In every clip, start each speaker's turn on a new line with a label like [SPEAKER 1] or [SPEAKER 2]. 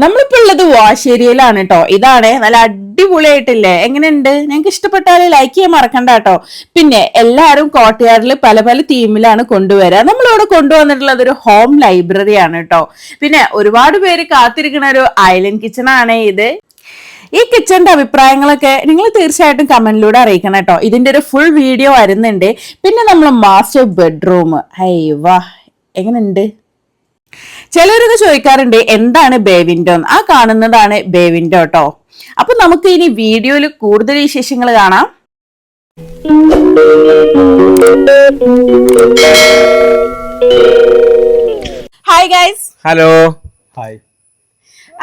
[SPEAKER 1] നമ്മളിപ്പോ ഉള്ളത് വാശേരിയിലാണ് കേട്ടോ ഇതാണ്. നല്ല അടിപൊളിയായിട്ടില്ലേ? എങ്ങനെയുണ്ട്? ഞങ്ങൾക്ക് ഇഷ്ടപ്പെട്ടാൽ ലൈക്ക് ചെയ്യാൻ മറക്കണ്ട കേട്ടോ പിന്നെ എല്ലാവരും കോട്ടയാറിൽ പല പല തീമിലാണ് കൊണ്ടുവരിക നമ്മളിവിടെ കൊണ്ടുവന്നിട്ടുള്ളത് ഒരു ഹോം ലൈബ്രറി ആണ് കേട്ടോ പിന്നെ ഒരുപാട് പേര് കാത്തിരിക്കുന്ന ഒരു ഐലൻഡ് കിച്ചൺ ആണ് ഇത്. ഈ കിച്ചന്റെ അഭിപ്രായങ്ങളൊക്കെ നിങ്ങൾ തീർച്ചയായിട്ടും കമന്റിലൂടെ അറിയിക്കണം കേട്ടോ ഇതിന്റെ ഒരു ഫുൾ വീഡിയോ വരുന്നുണ്ട്. പിന്നെ നമ്മൾ മാസ്റ്റർ ബെഡ്റൂം ഹൈ വാ. എങ്ങനെയുണ്ട്? ചിലരൊക്കെ ചോദിക്കാറുണ്ട് എന്താണ് ബേ വിൻഡോ ആ കാണുന്നതാണ് ബേ വിൻഡോ കേട്ടോ അപ്പൊ നമുക്ക് ഇനി വീഡിയോയിൽ കൂടുതൽ വിശേഷങ്ങൾ കാണാം. ഹായ് ഗൈസ്
[SPEAKER 2] ഹലോ
[SPEAKER 3] ഹായ്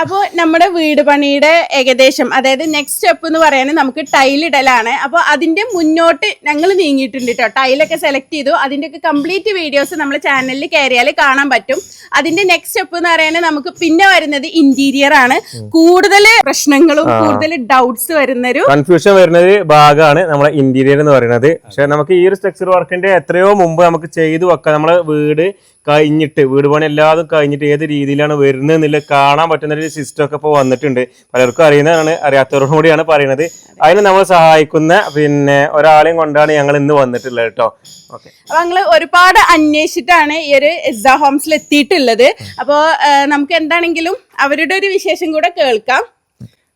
[SPEAKER 1] അപ്പോൾ നമ്മുടെ വീട് പണിയുടെ ഏകദേശം അതായത് നെക്സ്റ്റ് സ്റ്റെപ്പ് എന്ന് പറയാൻ നമുക്ക് ടൈലിടലാണ് അപ്പോൾ അതിന്റെ മുന്നോട്ട് ഞങ്ങൾ നീങ്ങിയിട്ടുണ്ട് കേട്ടോ ടൈലൊക്കെ സെലക്ട് ചെയ്തു. അതിന്റെയൊക്കെ കംപ്ലീറ്റ് വീഡിയോസ് നമ്മുടെ ചാനലിൽ കയറിയാൽ കാണാൻ പറ്റും. അതിന്റെ നെക്സ്റ്റ് സ്റ്റെപ്പ് എന്ന് പറയാൻ നമുക്ക് പിന്നെ വരുന്നത് ഇന്റീരിയർ ആണ്. കൂടുതൽ പ്രശ്നങ്ങളും കൂടുതൽ ഡൗട്ട്സ് വരുന്നൊരു
[SPEAKER 2] കൺഫ്യൂഷൻ വരുന്ന ഒരു ഭാഗമാണ് നമ്മുടെ ഇന്റീരിയർ എന്ന് പറയുന്നത്. പക്ഷെ നമുക്ക് ഈ ഒരു സ്ട്രക്ചർ വർക്കിന്റെ എത്രയോ മുമ്പ് നമുക്ക് ചെയ്തു വെക്കാം. നമ്മുടെ വീട് കഴിഞ്ഞിട്ട് വീട് പണി എല്ലാതും കഴിഞ്ഞിട്ട് ഏത് രീതിയിലാണ് വരുന്നത് എന്നില്ല കാണാൻ പറ്റുന്ന ഒരു സിസ്റ്റം ഒക്കെ ഇപ്പോൾ വന്നിട്ടുണ്ട്. പലർക്കും അറിയുന്നതാണ് അറിയാത്തവരോടും കൂടിയാണ് പറയുന്നത്. അതിന് നമ്മൾ സഹായിക്കുന്ന പിന്നെ ഒരാളെയും കൊണ്ടാണ് ഞങ്ങൾ ഇന്ന് വന്നിട്ടുള്ളത് കേട്ടോ. ഓക്കെ
[SPEAKER 1] അപ്പൊ ഞങ്ങൾ ഒരുപാട് അന്വേഷിച്ചിട്ടാണ് ഈ ഒരു എസ്സ ഹോംസിൽ എത്തിയിട്ടുള്ളത്. അപ്പോൾ നമുക്ക് എന്താണെങ്കിലും അവരുടെ ഒരു വിശേഷം കൂടെ കേൾക്കാം.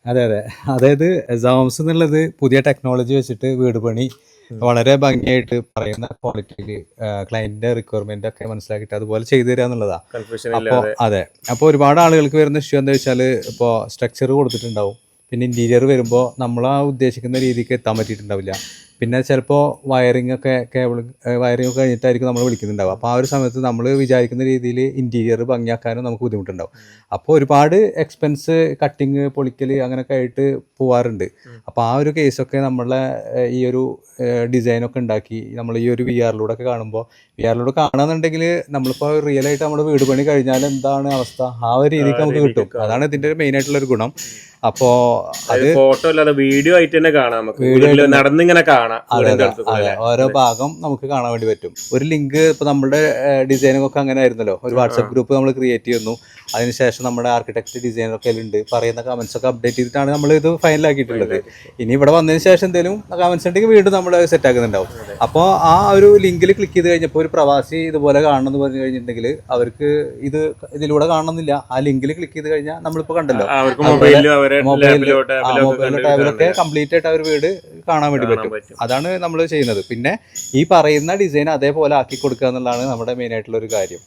[SPEAKER 3] അതെ അതെ. അതായത് എക്സാംസ് എന്നുള്ളത് പുതിയ ടെക്നോളജി വെച്ചിട്ട് വീട് പണി വളരെ ഭംഗിയായിട്ട് പറയുന്ന ക്വാളിറ്റിയിൽ ക്ലയന്റിന്റെ റിക്വയർമെന്റ് ഒക്കെ മനസ്സിലാക്കിയിട്ട് അതുപോലെ ചെയ്തു തരിക എന്നുള്ളതാ.
[SPEAKER 2] കൺഫ്യൂഷൻ
[SPEAKER 3] അപ്പോൾ അതെ. അപ്പോൾ ഒരുപാട് ആളുകൾക്ക് വരുന്ന ഇഷ്യൂ എന്താ വെച്ചാൽ ഇപ്പോൾ സ്ട്രക്ചർ കൊടുത്തിട്ടുണ്ടാവും. പിന്നെ ഇന്റീരിയർ വരുമ്പോൾ നമ്മൾ ആ ഉദ്ദേശിക്കുന്ന രീതിക്ക് എത്താൻ പറ്റിയിട്ടുണ്ടാവില്ല. പിന്നെ ചിലപ്പോൾ വയറിംഗ് ഒക്കെ കേബിൾ വയറിംഗ് ഒക്കെ കഴിഞ്ഞിട്ടായിരിക്കും നമ്മൾ വിളിക്കുന്നുണ്ടാവുക. അപ്പോൾ ആ ഒരു സമയത്ത് നമ്മൾ വിചാരിക്കുന്ന രീതിയിൽ ഇന്റീരിയർ ഭംഗിയാക്കാനും നമുക്ക് ബുദ്ധിമുട്ടുണ്ടാവും. അപ്പോൾ ഒരുപാട് എക്സ്പെൻസ് കട്ടിങ് പൊളിക്കൽ അങ്ങനെയൊക്കെ ആയിട്ട് പോവാറുണ്ട്. അപ്പോൾ ആ ഒരു കേസൊക്കെ നമ്മളെ ഈ ഒരു ഡിസൈനൊക്കെ ഉണ്ടാക്കി നമ്മൾ ഈ ഒരു വി ആറിലൂടെ ഒക്കെ കാണുമ്പോൾ വി ആറിലൂടെ കാണുകയെന്നുണ്ടെങ്കിൽ നമ്മളിപ്പോൾ റിയൽ ആയിട്ട് നമ്മുടെ വീട് പണി കഴിഞ്ഞാൽ എന്താണ് അവസ്ഥ? ആ ഒരു രീതിക്ക് നമുക്ക് കിട്ടും. അതാണ് ഇതിന്റെ മെയിൻ ആയിട്ടുള്ള ഒരു ഗുണം. അപ്പോൾ അത്
[SPEAKER 2] ഫോട്ടോ അല്ലാതെ വീഡിയോ ആയിട്ട് തന്നെ കാണാം നമുക്ക്. നടന്നിങ്ങനെ കാണാം?
[SPEAKER 3] ഓരോ ഭാഗം നമുക്ക് കാണാൻ വേണ്ടി പറ്റും. ഒരു ലിങ്ക് ഇപ്പൊ നമ്മുടെ ഡിസൈനിങ് ഒക്കെ അങ്ങനെ ആയിരുന്നല്ലോ ഒരു വാട്സ്ആപ്പ് ഗ്രൂപ്പ് നമ്മൾ ക്രിയേറ്റ് ചെയ്യുന്നു. അതിനുശേഷം നമ്മുടെ ആർക്കിടെക്ട് ഡിസൈനർ ഒക്കെ ഉണ്ട് പറയുന്ന കമന്റ്സ് ഒക്കെ അപ്ഡേറ്റ് ചെയ്തിട്ടാണ് നമ്മൾ ഇത് ഫൈനൽ ആക്കിയിട്ടുള്ളത്. ഇനി ഇവിടെ വന്നതിന് ശേഷം എന്തെങ്കിലും കമന്റ്സ് ഉണ്ടെങ്കിൽ വീണ്ടും നമ്മൾ സെറ്റ് ആക്കുന്നുണ്ടാവും. അപ്പോൾ ആ ഒരു ലിങ്കിൽ ക്ലിക്ക് ചെയ്ത് കഴിഞ്ഞപ്പോൾ ഒരു പ്രവാസി ഇതുപോലെ കാണണം എന്ന് പറഞ്ഞു കഴിഞ്ഞിട്ടുണ്ടെങ്കിൽ അവർക്ക് ഇത് ഇതിലൂടെ കാണണമെന്നില്ല. ആ ലിങ്കിൽ ക്ലിക്ക് ചെയ്ത് കഴിഞ്ഞാൽ നമ്മളിപ്പോൾ കണ്ടല്ലോ.
[SPEAKER 2] മൊബൈലിലും
[SPEAKER 3] ടാബിലൊക്കെ കംപ്ലീറ്റ് ആയിട്ട് അവർ ഒരു വീട് കാണാൻ വേണ്ടി പറ്റും. അതാണ് നമ്മൾ ചെയ്യുന്നത്. പിന്നെ ഈ പറയുന്ന ഡിസൈൻ അതേപോലെ ആക്കി കൊടുക്കുക എന്നുള്ളതാണ് നമ്മുടെ മെയിൻ ആയിട്ടുള്ള ഒരു കാര്യം.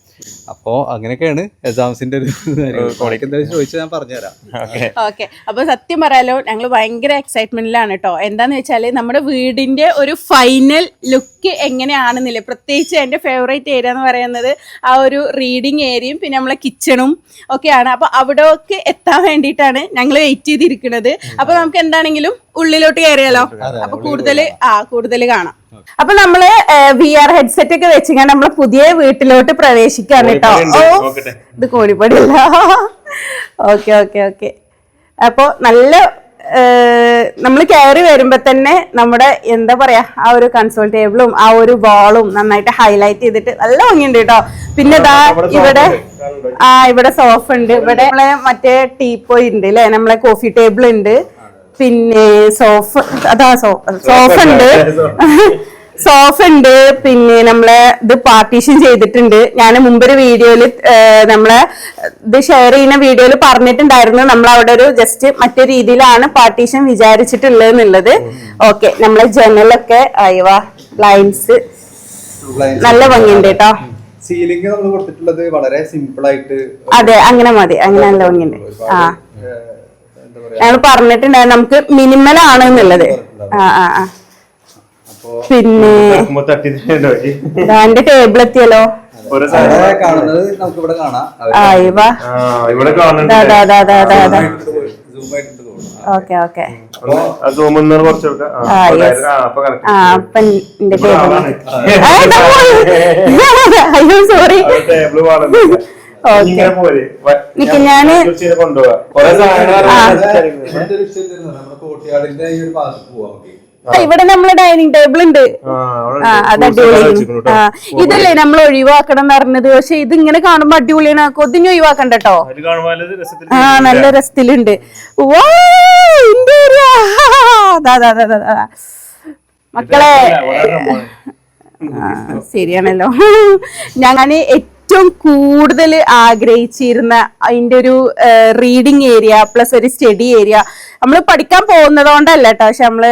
[SPEAKER 3] അപ്പോൾ അങ്ങനെയൊക്കെയാണ് എക്സാംസിന്റെ ഒരു എന്തായാലും ചോദിച്ചാൽ ഞാൻ പറഞ്ഞുതരാം.
[SPEAKER 2] ഓക്കെ.
[SPEAKER 1] ഓക്കെ. അപ്പൊ സത്യം പറയാലോ ഞങ്ങൾ ഭയങ്കര എക്സൈറ്റ്മെന്റിലാണ് കേട്ടോ എന്താന്ന് വെച്ചാൽ നമ്മുടെ വീടിന്റെ ഒരു ഫൈനൽ ലുക്ക് എങ്ങനെയാണെന്നില്ല? പ്രത്യേകിച്ച് എന്റെ ഫേവറേറ്റ് ഏരിയ എന്ന് പറയുന്നത് ആ ഒരു റീഡിങ് ഏരിയയും പിന്നെ നമ്മളെ കിച്ചണും ഒക്കെയാണ്. അപ്പൊ അവിടെയൊക്കെ എത്താൻ വേണ്ടിയിട്ടാണ് ഞങ്ങൾ വെയിറ്റ് ചെയ്തിരിക്കുന്നത് അപ്പൊ നമുക്ക് എന്താണെങ്കിലും ഉള്ളിലോട്ട് കയറിയാലോ അപ്പൊ കൂടുതൽ ആ കൂടുതൽ കാണാം. അപ്പൊ നമ്മൾ വി ആർ ഹെഡ്സെറ്റ് ഒക്കെ വെച്ചിങ്ങനെ നമ്മൾ പുതിയ വീട്ടിലോട്ട് പ്രവേശിക്കാണ് കേട്ടോ. ഓ. ഇത് കോഴിപ്പടിയല്ല ഓക്കെ ഓക്കെ ഓക്കെ. അപ്പോ നല്ല നമ്മൾ കയറി വരുമ്പോ തന്നെ നമ്മുടെ എന്താ പറയാ ആ ഒരു കൺസോൾ ടേബിളും ആ ഒരു വാളും നന്നായിട്ട് ഹൈലൈറ്റ് ചെയ്തിട്ട് നല്ല ഭംഗിയുണ്ട് കേട്ടോ പിന്നെ
[SPEAKER 2] ഇതാ
[SPEAKER 1] ഇവിടെ ആ ഇവിടെ സോഫ ഉണ്ട്. ഇവിടെ നമ്മളെ മറ്റേ ടീപ്പോയി ഉണ്ട് അല്ലെ? നമ്മളെ കോഫി ടേബിൾ ഉണ്ട്. പിന്നെ സോഫ അതാ സോഫ ഉണ്ട്. സോഫ ഉണ്ട്. പിന്നെ നമ്മളെ ഇത് പാർട്ടീഷൻ ചെയ്തിട്ടുണ്ട്. ഞാൻ മുമ്പൊരു വീഡിയോയിൽ നമ്മളെ ഇത് ഷെയർ ചെയ്യുന്ന വീഡിയോയിൽ പറഞ്ഞിട്ടുണ്ടായിരുന്നു. നമ്മൾ അവിടെ ഒരു ജസ്റ്റ് മറ്റു രീതിയിലാണ് പാർട്ടീഷൻ വിചാരിച്ചിട്ടുള്ളത് എന്നുള്ളത് ഓക്കെ നമ്മളെ ജനലൊക്കെ അയവാ ലൈൻസ് നല്ല ഭംഗിയുണ്ട് കേട്ടോ.
[SPEAKER 3] സീലിംഗ് നമ്മൾ കൊടുത്തിട്ടുള്ളത് വളരെ സിമ്പിൾ ആയിട്ട്
[SPEAKER 1] അതെ അങ്ങനെ മതി. അങ്ങനെ നല്ല ഭംഗിയുണ്ട്. ആ. ഞങ്ങൾ പറഞ്ഞിട്ടുണ്ടായിരുന്നു നമുക്ക് മിനിമൽ ആണ് എന്നുള്ളത്. ആ ആ ആ. പിന്നെ എന്റെ ടേബിൾ എത്തിയല്ലോ.
[SPEAKER 2] ഓരോ സാധനം.
[SPEAKER 3] കാണുന്നത് നമുക്ക് ഇവിടെ കാണാം
[SPEAKER 1] ആ
[SPEAKER 2] ആ ഇവിടെ
[SPEAKER 1] ഓക്കെ ഓക്കെ. അയ്യോ സോറി. ഓക്കെ.
[SPEAKER 2] ഞാൻ കൊണ്ടുപോവാം.
[SPEAKER 1] ഇവിടെ നമ്മളെ ഡൈനിങ് ടേബിൾ ഉണ്ട്.
[SPEAKER 2] ആ,
[SPEAKER 1] അത്. ആ ഇതല്ലേ നമ്മൾ ഒഴിവാക്കണം എന്ന് പറഞ്ഞത്. പക്ഷെ ഇത് ഇങ്ങനെ കാണുമ്പോ അടിപൊളിയാണ്. കൊതിഞ്ഞ് ഒഴിവാക്കണ്ട കേട്ടോ ആ നല്ല രസത്തിലുണ്ട്. മക്കളെ. ശരിയാണല്ലോ. ഞാൻ ഏറ്റവും കൂടുതൽ ആഗ്രഹിച്ചിരുന്ന അതിന്റെ ഒരു റീഡിങ് ഏരിയ പ്ലസ് ഒരു സ്റ്റഡി ഏരിയ നമ്മൾ പഠിക്കാൻ പോകുന്നത് കൊണ്ടല്ല കേട്ടോ പക്ഷെ നമ്മൾ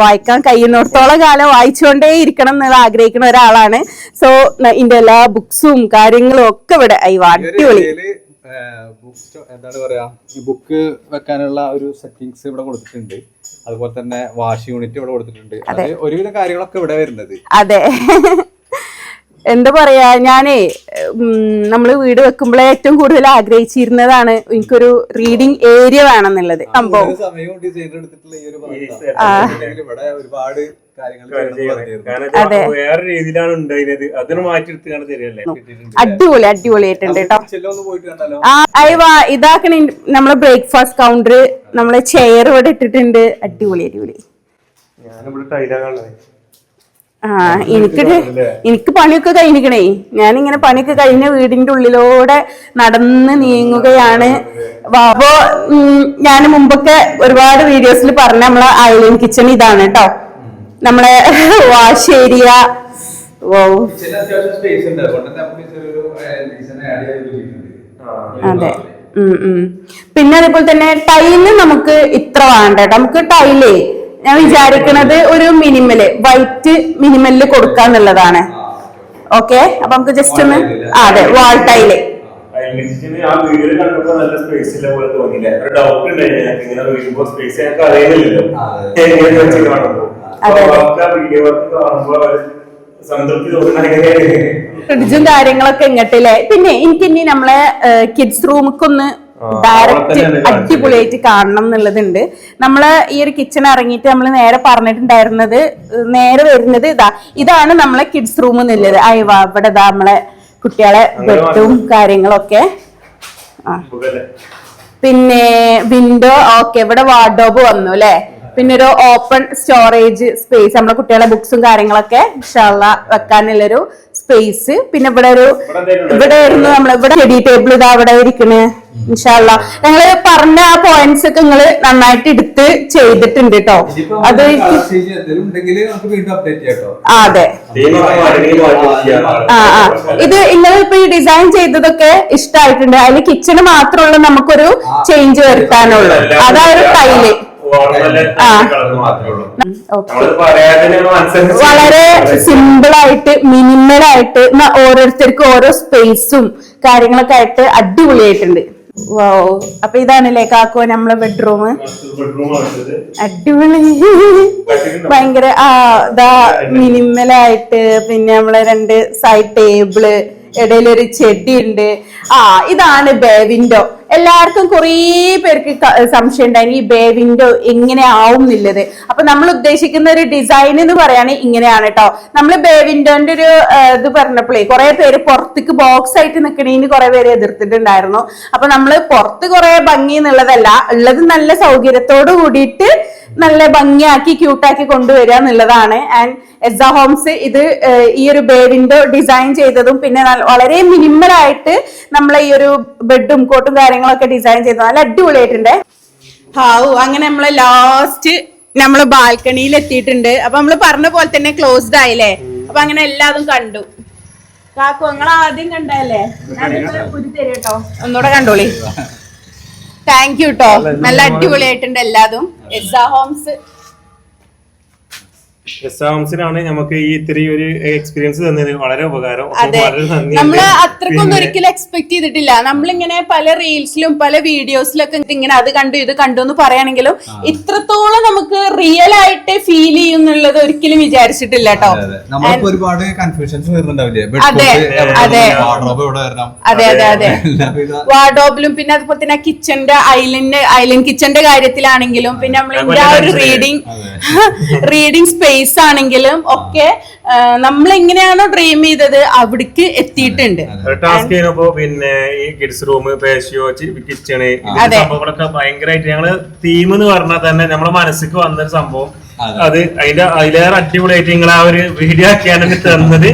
[SPEAKER 1] വായിക്കാൻ കഴിയുന്നിടത്തോളം കാലം വായിച്ചുകൊണ്ടേ ഇരിക്കണം എന്ന് ആഗ്രഹിക്കുന്ന ഒരാളാണ്. സോ ഇതിന്റെ എല്ലാ ബുക്സും കാര്യങ്ങളും ഒക്കെ ഇവിടെ അടിപൊളി.
[SPEAKER 3] ബുക്ക് എന്താണ് പറയാ ഈ ബുക്ക് വെക്കാനുള്ള ഒരു സെറ്റിങ്സ് ഇവിടെ കൊടുത്തിട്ടുണ്ട്. അതുപോലെ തന്നെ വാഷ് യൂണിറ്റ് ഇവിടെ കൊടുത്തിട്ടുണ്ട്. ഒരുവിധം കാര്യങ്ങളൊക്കെ ഇവിടെ വരുന്നത്.
[SPEAKER 1] അതെ. എന്താ പറയാ ഞാനേ നമ്മൾ നമ്മൾ വീട് വെക്കുമ്പോഴേ ഏറ്റവും കൂടുതൽ ആഗ്രഹിച്ചിരുന്നതാണ് എനിക്കൊരു റീഡിംഗ് ഏരിയ വേണമെന്നുള്ളത്. സംഭവം.
[SPEAKER 2] അതെ. വേറെ രീതിയിലാണ് ഉണ്ടായിരുന്നത്. അതിന് മാറ്റിയെടുത്താണ് തരികയല്ലേ
[SPEAKER 1] അടിപൊളി അടിപൊളിയായിട്ടുണ്ട് കേട്ടോ. അയവാ ഇതാക്കണ നമ്മളെ ബ്രേക്ക്ഫാസ്റ്റ് കൗണ്ടർ നമ്മളെ ചെയർ ഇവിടെ ഇട്ടിട്ടുണ്ട്. അടിപൊളി അടിപൊളി.
[SPEAKER 2] ഞാനിവിടെ ടൈലാ കാണുന്നത്.
[SPEAKER 1] ആ എനിക്ക് എനിക്ക് പണിയൊക്കെ കഴിഞ്ഞിക്കണേ ഞാനിങ്ങനെ പണിയൊക്കെ കഴിഞ്ഞ വീടിന്റെ ഉള്ളിലൂടെ നടന്ന് നീങ്ങുകയാണ്. അപ്പോ ഞാൻ മുമ്പൊക്കെ ഒരുപാട് വീഡിയോസിൽ പറഞ്ഞ നമ്മളെ ഐലൻഡ് കിച്ചൺ ഇതാണ് കേട്ടോ നമ്മളെ വാഷ് ഏരിയ. അതെ. ഉം ഉം. പിന്നെ അതേപോലെ തന്നെ ടൈൽ നമുക്ക് ഇത്ര വേണ്ട കേട്ടോ നമുക്ക് ടൈലേ ഞാൻ വിചാരിക്കുന്നത് ഒരു മിനിമൽ വൈറ്റ് മിനിമലിൽ കൊടുക്കാന്നുള്ളതാണ്. ഓക്കെ അപ്പൊ നമുക്ക് ജസ്റ്റ് ഒന്ന് ആ, അതെ വാൾ
[SPEAKER 2] ടൈൽ
[SPEAKER 1] ഫ്രിഡ്ജും കാര്യങ്ങളൊക്കെ ഇങ്ങട്ടില്ലേ പിന്നെ എനിക്ക് ഇനി നമ്മളെ കിഡ്സ് റൂമൊക്കൊന്ന്
[SPEAKER 2] ആ,
[SPEAKER 1] ഡയറക്റ്റ് അടിപൊളിയായിട്ട് കാണണം എന്നുള്ളതുണ്ട്. നമ്മൾ ഈ ഒരു കിച്ചൺ ഇറങ്ങിയിട്ട് നമ്മൾ നേരെ പറഞ്ഞിട്ടുണ്ടായിരുന്നത് നേരെ വരുന്നത് ഇതാ ഇതാണ് നമ്മളെ കിഡ്സ് റൂം എന്നുള്ളത്. അയവാ ഇവിടെ ഇതാ നമ്മളെ കുട്ടികളെ ബെഡും കാര്യങ്ങളൊക്കെ. പിന്നെ വിൻഡോ ഓക്കെ ഇവിടെ വാർഡോബ് വന്നു അല്ലെ? പിന്നെ ഒരു ഓപ്പൺ സ്റ്റോറേജ് സ്പേസ് നമ്മളെ കുട്ടികളെ ബുക്സും കാര്യങ്ങളൊക്കെ ഇഷ്ടമുള്ള വെക്കാനുള്ളൊരു സ്പേസ് പിന്നെ ഇവിടെ ഒരു ഇവിടെ ആയിരുന്നു നമ്മൾ ഇവിടെ സ്റ്റഡി ടേബിൾ ഇതാ അവിടെ ഇരിക്കണേ. ഇൻഷാല്ല ഞങ്ങൾ പറഞ്ഞ ആ പോയിന്റ്സ് ഒക്കെ നിങ്ങൾ നന്നായിട്ട് എടുത്ത് ചെയ്തിട്ടുണ്ട് കേട്ടോ അത് അതെ. ആ ആ ഇത് നിങ്ങൾ ഇപ്പൊ ഈ ഡിസൈൻ ചെയ്തതൊക്കെ ഇഷ്ടമായിട്ടുണ്ട് അതിൽ കിച്ചണ് മാത്രമുള്ള നമുക്കൊരു ചേഞ്ച് വരുത്താനുള്ളൂ. അതാ ഒരു
[SPEAKER 2] ടൈൽ
[SPEAKER 1] വളരെ സിമ്പിൾ ആയിട്ട് മിനിമൽ ആയിട്ട് ഓരോരുത്തർക്കും ഓരോ സ്പേസും കാര്യങ്ങളൊക്കെ ആയിട്ട് അടിപൊളിയായിട്ടുണ്ട്. വോ അപ്പൊ ഇതാണല്ലേ കാക്കോ നമ്മളെ ബെഡ്റൂം അടിപൊളി. ഭയങ്കര ആ ഇതാ മിനിമലായിട്ട് പിന്നെ നമ്മളെ രണ്ട് സൈഡ് ടേബിൾ ഇടയിലൊരു ചെടി ഉണ്ട് ആ ഇതാണ് ബേ വിൻഡോ എല്ലാവർക്കും കുറേ പേർക്ക് സംശയം ഉണ്ടായി ഈ ബേ വിൻഡോ എങ്ങനെ ആവും എന്നുള്ളത്. അപ്പൊ നമ്മൾ ഉദ്ദേശിക്കുന്ന ഒരു ഡിസൈൻ എന്ന് പറയുകയാണെങ്കിൽ ഇങ്ങനെയാണ് കേട്ടോ നമ്മൾ ബേ വിൻഡോന്റെ ഒരു ഇത് പറഞ്ഞപ്പോഴേ കുറെ പേര് പുറത്തേക്ക് ബോക്സ് ആയിട്ട് നിൽക്കണേന് കുറെ പേര് എതിർത്തിട്ടുണ്ടായിരുന്നു. അപ്പൊ നമ്മൾ പുറത്ത് കുറെ ഭംഗി എന്നുള്ളതല്ല ഉള്ളത് നല്ല സൗകര്യത്തോട് കൂടിയിട്ട് നല്ല ഭംഗിയാക്കി ക്യൂട്ടാക്കി കൊണ്ടുവരിക എന്നുള്ളതാണ്. ആൻഡ് എസ ഹോംസ് ഇത് ഈ ഒരു ബേ വിൻഡോ ഡിസൈൻ ചെയ്തതും പിന്നെ വളരെ മിനിമൽ ആയിട്ട് നമ്മളെ ഈ ഒരു ബെഡും കോട്ടും കാര്യങ്ങളൊക്കെ ഡിസൈൻ ചെയ്തത് നല്ല അടിപൊളിയായിട്ടുണ്ട്. ഹാവു അങ്ങനെ നമ്മൾ ലാസ്റ്റ് നമ്മൾ ബാൽക്കണിയിൽ എത്തിയിട്ടുണ്ട്. അപ്പൊ നമ്മൾ പറഞ്ഞ പോലെ തന്നെ ക്ലോസ്ഡ് ആയില്ലേ? അപ്പൊ അങ്ങനെ എല്ലാതും കണ്ടു. കാക്കു നിങ്ങൾ ആദ്യം കണ്ടല്ലേ ഒന്നുകൂടെ കണ്ടോളി. താങ്ക് യു കേട്ടോ നല്ല അടിപൊളിയായിട്ടുണ്ട് എല്ലാതും. എസ്സാ ഹോംസ്
[SPEAKER 2] എസ്ആംസിനാണ് നമുക്ക് ഈ ഇത്തിരി ഒരു എക്സ്പീരിയൻസ് തന്നതിന് വളരെ ഉപകാരം.
[SPEAKER 1] അതെ. നമ്മൾ അത്രക്കൊന്നും ഒരിക്കലും എക്സ്പെക്ട് ചെയ്തിട്ടില്ല. നമ്മളിങ്ങനെ പല റീൽസിലും പല വീഡിയോസിലൊക്കെ ഇങ്ങനെ അത് കണ്ടു ഇത് കണ്ടു എന്ന് പറയുകയാണെങ്കിലും ഇത്രത്തോളം നമുക്ക് റിയൽ ആയിട്ട് ഫീൽ ചെയ്യുന്നുള്ളത് ഒരിക്കലും വിചാരിച്ചിട്ടില്ല കേട്ടോ.
[SPEAKER 3] ഒരുപാട് കൺഫ്യൂഷൻസ് വരുന്നുണ്ടാവില്ലേ?
[SPEAKER 1] അതെ, അതെ. അതെ. അതെ അതെ വാർഡോബിലും പിന്നെ അതുപോലെ തന്നെ കിച്ചന്റെ ഐലൻഡ് ഐലൻഡ് കിച്ചന്റെ കാര്യത്തിലാണെങ്കിലും പിന്നെ നമ്മൾ ആ ഒരു റീഡിങ് റീഡിങ് സ്പേസ് ആണെങ്കിലും ഒക്കെ നമ്മൾ എങ്ങനെയാണോ ഡ്രീം ചെയ്തത് അവിടേക്ക് എത്തിയിട്ടുണ്ട്.
[SPEAKER 2] ടാസ്ക് ചെയ്യുമ്പോ പിന്നെ ഈ കിഡ്സ് റൂം പേഷ്യോ കിച്ചണ്
[SPEAKER 1] അതെ.
[SPEAKER 2] സംഭവങ്ങളൊക്കെ ഭയങ്കരമായിട്ട് ഞങ്ങൾ തീം എന്ന് പറഞ്ഞാൽ തന്നെ നമ്മുടെ മനസ്സിക്ക് വന്നൊരു സംഭവം. അത്. അതിന്റെ അതിലേറെ അടിപൊളിയായിട്ട് നിങ്ങൾ ആ ഒരു വീഡിയോ ആക്കിയാണ് തന്നത്.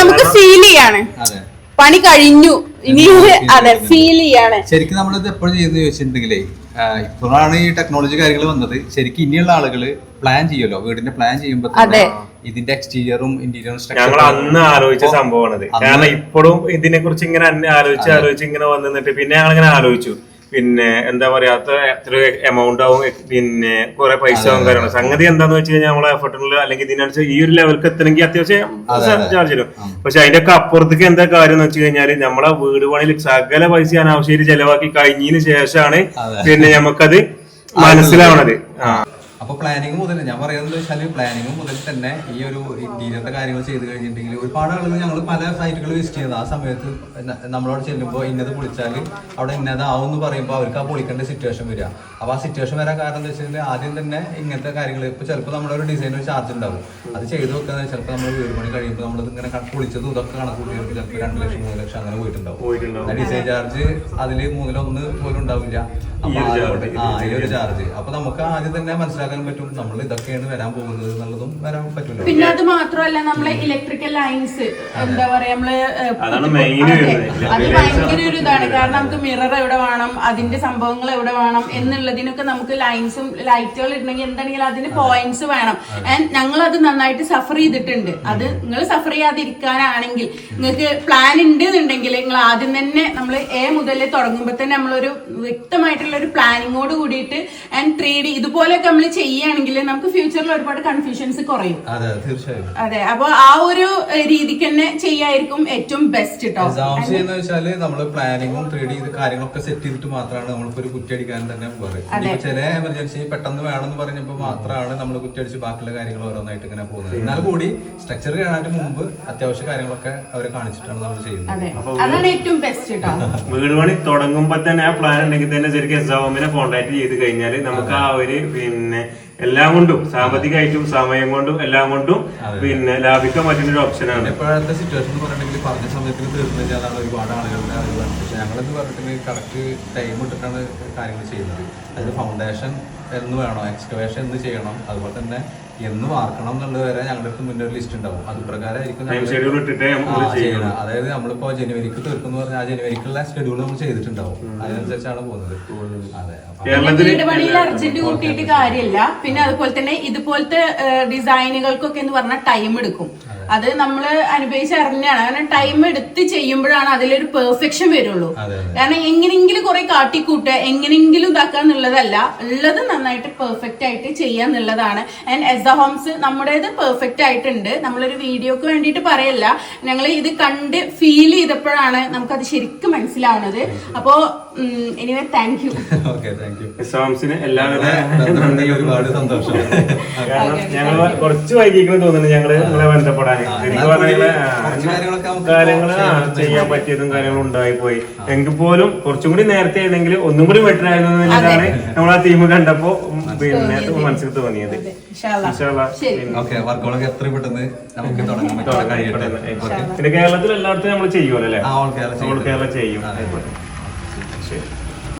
[SPEAKER 1] നമുക്ക് ഫീൽ ചെയ്യാണ്.
[SPEAKER 3] അതെ.
[SPEAKER 1] പണി കഴിഞ്ഞു. ഇനി അതെ ഫീൽ ചെയ്യാണ്.
[SPEAKER 3] ശരിക്കും നമ്മളിത് എപ്പോഴും ചെയ്തു ചോദിച്ചിട്ടുണ്ടെങ്കിലേ ഇപ്പോഴാണ് ഈ ടെക്നോളജി കാര്യങ്ങൾ വന്നത്. ശരിക്കും ഇനിയുള്ള ആളുകൾ പ്ലാൻ ചെയ്യുമല്ലോ വീടിന്റെ പ്ലാൻ ചെയ്യുമ്പോൾ
[SPEAKER 1] അതെ.
[SPEAKER 3] ഇതിന്റെ എക്സ്റ്റീരിയറും ഇന്റീരിയറും
[SPEAKER 2] ഞങ്ങൾ അന്ന് ആലോചിച്ച സംഭവമാണ് കാരണം ഇപ്പോഴും ഇതിനെ കുറിച്ച് ഇങ്ങനെ ആലോചിച്ച് ആലോചിച്ച് ഇങ്ങനെ വന്നിട്ട് പിന്നെ ഞങ്ങൾ ഇങ്ങനെ ആലോചിച്ചു. പിന്നെ എന്താ പറയാ എത്ര എമൗണ്ട് ആവും പിന്നെ കുറെ പൈസ ആവും കാര്യമാണ് സംഗതി എന്താന്ന് വെച്ച് കഴിഞ്ഞാൽ നമ്മളെ എഫർട്ടിനുള്ള അല്ലെങ്കിൽ ഇതിനനുസരിച്ച് ഈ ഒരു ലെവൽക്ക് എത്തണമെങ്കിൽ അത്യാവശ്യം ചാർജ് വരും. പക്ഷെ അതിന്റെ ഒക്കെ അപ്പുറത്തേക്ക് എന്താ കാര്യം എന്ന് വെച്ച് കഴിഞ്ഞാൽ നമ്മളെ വീട് പണിയിൽ സകല പൈസ അനാവശ്യമായിട്ട് ചെലവാക്കി കഴിഞ്ഞതിന് ശേഷമാണ് പിന്നെ നമുക്കത് മനസ്സിലാവണത്. ആ.
[SPEAKER 3] അപ്പൊ പ്ലാനിങ് മുതൽ ഞാൻ പറയുന്നത് വെച്ചാൽ പ്ലാനിങ് മുതൽ തന്നെ ഈ ഒരു ഇന്റീരിയറിന്റെ കാര്യങ്ങൾ ചെയ്ത് കഴിഞ്ഞിട്ടുണ്ടെങ്കിൽ ഒരുപാട് ആളുകൾ ഞങ്ങൾ പല സൈറ്റുകൾ വിസിറ്റ് ചെയ്യുന്നത് ആ സമയത്ത് നമ്മളോട് ചെല്ലുമ്പോൾ ഇന്നത് പൊളിച്ചാൽ അവിടെ ഇന്നതാവും എന്ന് പറയുമ്പോൾ അവർക്ക് ആ പൊളിക്കേണ്ട സിറ്റുവേഷൻ വരിക. അപ്പൊ ആ സിറ്റുവേഷൻ വരാൻ കാരണം എന്താ വെച്ചാൽ ആദ്യം തന്നെ ഇങ്ങനത്തെ കാര്യങ്ങൾ ഇപ്പൊ ചിലപ്പോൾ നമ്മുടെ ഒരു ഡിസൈൻ ഒരു ചാർജ് ഉണ്ടാവും. അത് ചെയ്ത് വെക്കാൻ ചിലപ്പോൾ നമ്മൾ വീട് പണി കഴിയുമ്പോൾ നമ്മൾ ഇങ്ങനെ പൊളിച്ചതും ഇതൊക്കെ കണക്ക് ചിലപ്പോൾ രണ്ട് ലക്ഷം മൂന്ന് ലക്ഷം അങ്ങനെ പോയിട്ടുണ്ടാവും. ഡിസൈൻ ചാർജ് അതിൽ മൂന്നിലൊന്ന് പോലും ഉണ്ടാവില്ല.
[SPEAKER 2] ഒരു
[SPEAKER 3] ചാർജ് അപ്പൊ നമുക്ക് ആദ്യം തന്നെ മനസ്സിലാക്കാൻ പറ്റും നമ്മൾ ഇതൊക്കെയാണ് വരാൻ പോകുന്നത് എന്നുള്ളതും വരാൻ പറ്റില്ല.
[SPEAKER 1] പിന്നെ അത് മാത്രമല്ല നമ്മളെ ഇലക്ട്രിക്കൽ ലൈൻസ് എന്താ പറയാ
[SPEAKER 2] നമ്മൾ
[SPEAKER 1] അതെ. ഭയങ്കര ഒരു ഇതാണ്. കാരണം നമുക്ക് മിറർ എവിടെ വേണം അതിന്റെ സംഭവങ്ങൾ എവിടെ വേണം എന്നുള്ളതിനൊക്കെ നമുക്ക് ലൈൻസും ലൈറ്റുകൾ ഇടണമെങ്കിൽ എന്താണെങ്കിലും അതിന് പോയിന്റ്സ് വേണം. ആൻഡ് ഞങ്ങൾ അത് നന്നായിട്ട് സഫർ ചെയ്തിട്ടുണ്ട്. അത് നിങ്ങൾ സഫർ ചെയ്യാതിരിക്കാനാണെങ്കിൽ നിങ്ങൾക്ക് പ്ലാൻ ഉണ്ട് എന്നുണ്ടെങ്കിൽ നിങ്ങൾ ആദ്യം തന്നെ നമ്മൾ എ മുതൽ തുടങ്ങുമ്പോൾ തന്നെ നമ്മളൊരു വ്യക്തമായിട്ടുള്ള ഒരു പ്ലാനിങ്ങോട് കൂടിയിട്ട് ആൻഡ് ത്രീ ഡി ഇതുപോലെയൊക്കെ നമ്മൾ ചെയ്യുകയാണെങ്കിൽ നമുക്ക് ഫ്യൂച്ചറിൽ ഒരുപാട് കൺഫ്യൂഷൻസ് കുറയും.
[SPEAKER 3] അതെ
[SPEAKER 1] അപ്പൊ ആ ഒരു രീതിക്ക് തന്നെ ചെയ്യായിരിക്കും ഏറ്റവും ബെസ്റ്റ്
[SPEAKER 3] വെച്ചാൽ നമ്മൾ പ്ലാനിങ്ങും ത്രീ ഡി കാര്യങ്ങളൊക്കെ സെറ്റ് ചെയ്തിട്ട് മാത്രമാണ് നമ്മളിപ്പോ ഒരു കുറ്റടിക്കാൻ തന്നെ ഇനിയിപ്പോ ചില എമർജൻസി പെട്ടെന്ന് വേണമെന്ന് പറഞ്ഞപ്പോൾ മാത്രമാണ് നമ്മൾ കുറ്റടിച്ച് ബാക്കിയുള്ള കാര്യങ്ങൾ ഓരോന്നായിട്ട് ഇങ്ങനെ പോകുന്നത്. എന്നാൽ കൂടി സ്ട്രക്ചർ കാണാൻ മുമ്പ് അത്യാവശ്യ കാര്യങ്ങളൊക്കെ അവരെ കാണിച്ചിട്ടാണ് നമ്മൾ ചെയ്യുന്നത്.
[SPEAKER 1] അതെ. അതാണ് ഏറ്റവും ബെസ്റ്റ്
[SPEAKER 2] വീട് പണി തുടങ്ങുമ്പോ തന്നെ ആ പ്ലാൻ ഉണ്ടെങ്കിൽ തന്നെ ശരിക്കും എസ്ആമിനെ കോണ്ടാക്ട് ചെയ്ത് കഴിഞ്ഞാൽ നമുക്ക് ആ ഒരു പിന്നെ എല്ലാം കൊണ്ടും സാമ്പത്തികമായിട്ടും സമയം കൊണ്ടും എല്ലാം കൊണ്ടും പിന്നെ ലാഭിക്കാൻ പറ്റുന്ന ഒരു ഓപ്ഷനാണ്
[SPEAKER 3] ഇപ്പോഴത്തെ സിറ്റുവേഷൻ പറഞ്ഞിട്ടുണ്ടെങ്കിൽ പറഞ്ഞ സമയത്തിന് തീർന്നില്ല അതാണ് ഒരുപാട് ആളുകളുടെ പക്ഷെ ഞങ്ങളെന്ന് പറഞ്ഞിട്ടുണ്ടെങ്കിൽ കറക്റ്റ് ടൈം ഇട്ടിട്ടാണ് കാര്യങ്ങൾ ചെയ്യുന്നത്. അതായത് ഫൗണ്ടേഷൻ എന്ന് വേണം എക്സ്കവേഷൻ എന്ന് ചെയ്യണം അതുപോലെ തന്നെ എന്ന് വാർക്കണം എന്നുള്ളത് വരെ ഞങ്ങളുടെ അടുത്ത് മുന്നേ ഒരു ലിസ്റ്റ് ഉണ്ടാവും. അത് പ്രകാരമായിരിക്കും
[SPEAKER 2] ടൈം ഷെഡ്യൂൾ ഇട്ടിട്ടേ നമ്മൾ ചെയ്യണം
[SPEAKER 3] അതായത് നമ്മളിപ്പോ ജനുവരിക്ക് തീർക്കുന്ന പറഞ്ഞാൽ ആ ജനുവരിക്കുള്ള ഷെഡ്യൂൾ നമ്മൾ ചെയ്തിട്ടുണ്ടാവും. അതിനനുസരിച്ചാണ് പോകുന്നത്. അതെ
[SPEAKER 2] കേരളത്തിൽ
[SPEAKER 1] വീട് അർജന്റ് കൂട്ടിയിട്ട് കാര്യമില്ല. പിന്നെ അതുപോലെ തന്നെ ഇതുപോലത്തെ ഡിസൈനുകൾക്കൊക്കെ എന്ന് പറഞ്ഞാൽ ടൈം എടുക്കും. അത് നമ്മൾ അനുഭവിച്ചറിഞ്ഞാണ്. കാരണം ടൈം എടുത്ത് ചെയ്യുമ്പോഴാണ് അതിലൊരു പെർഫെക്ഷൻ വരുള്ളൂ. കാരണം എങ്ങനെയെങ്കിലും കുറെ കാട്ടിക്കൂട്ടുക എങ്ങനെയെങ്കിലും ഇതാക്കുക എന്നുള്ളതല്ല. ഉള്ളത് നന്നായിട്ട് പെർഫെക്റ്റ് ആയിട്ട് ചെയ്യുക എന്നുള്ളതാണ്. ആൻഡ് എസ് എ ഹോംസ് നമ്മുടേത് പെർഫെക്റ്റ് ആയിട്ടുണ്ട്. നമ്മളൊരു വീഡിയോക്ക് വേണ്ടിയിട്ട് പറയല്ല. ഞങ്ങൾ ഇത് കണ്ട് ഫീൽ ചെയ്തപ്പോഴാണ് നമുക്കത് ശരിക്കും മനസ്സിലാവുന്നത്. അപ്പോ anyway thank you
[SPEAKER 3] okay thank you
[SPEAKER 2] എസ്ആംസിന് എല്ലാവിധ
[SPEAKER 3] ഒരുപാട് സന്തോഷം.
[SPEAKER 2] കാരണം ഞങ്ങൾ കുറച്ച് വൈകിക്കണം തോന്നുന്നു ഞങ്ങൾ നിങ്ങളെ ബന്ധപ്പെടാൻ.
[SPEAKER 3] കാര്യങ്ങളൊക്കെ നമുക്ക്
[SPEAKER 2] കാര്യങ്ങൾ ചെയ്യാൻ പറ്റിയതും കാര്യങ്ങളും ഉണ്ടായിപ്പോയി. എങ്കിൽ പോലും കുറച്ചും കൂടി നേരത്തെ ആയിരുന്നെങ്കിൽ ഒന്നും കൂടി ബെറ്റർ ആയിരുന്നു എന്നുള്ളതാണ് നമ്മൾ ആ തീം കണ്ടപ്പോ പിന്നെ മനസ്സിൽ തോന്നിയത്.
[SPEAKER 3] എത്ര പെട്ടെന്ന് നമുക്ക് തുടങ്ങാൻ
[SPEAKER 2] പിന്നെ കേരളത്തിൽ എല്ലായിടത്തും നമ്മൾ ചെയ്യുമല്ലോ അല്ലേ?
[SPEAKER 3] കേരളം
[SPEAKER 2] ചെയ്യും. That's.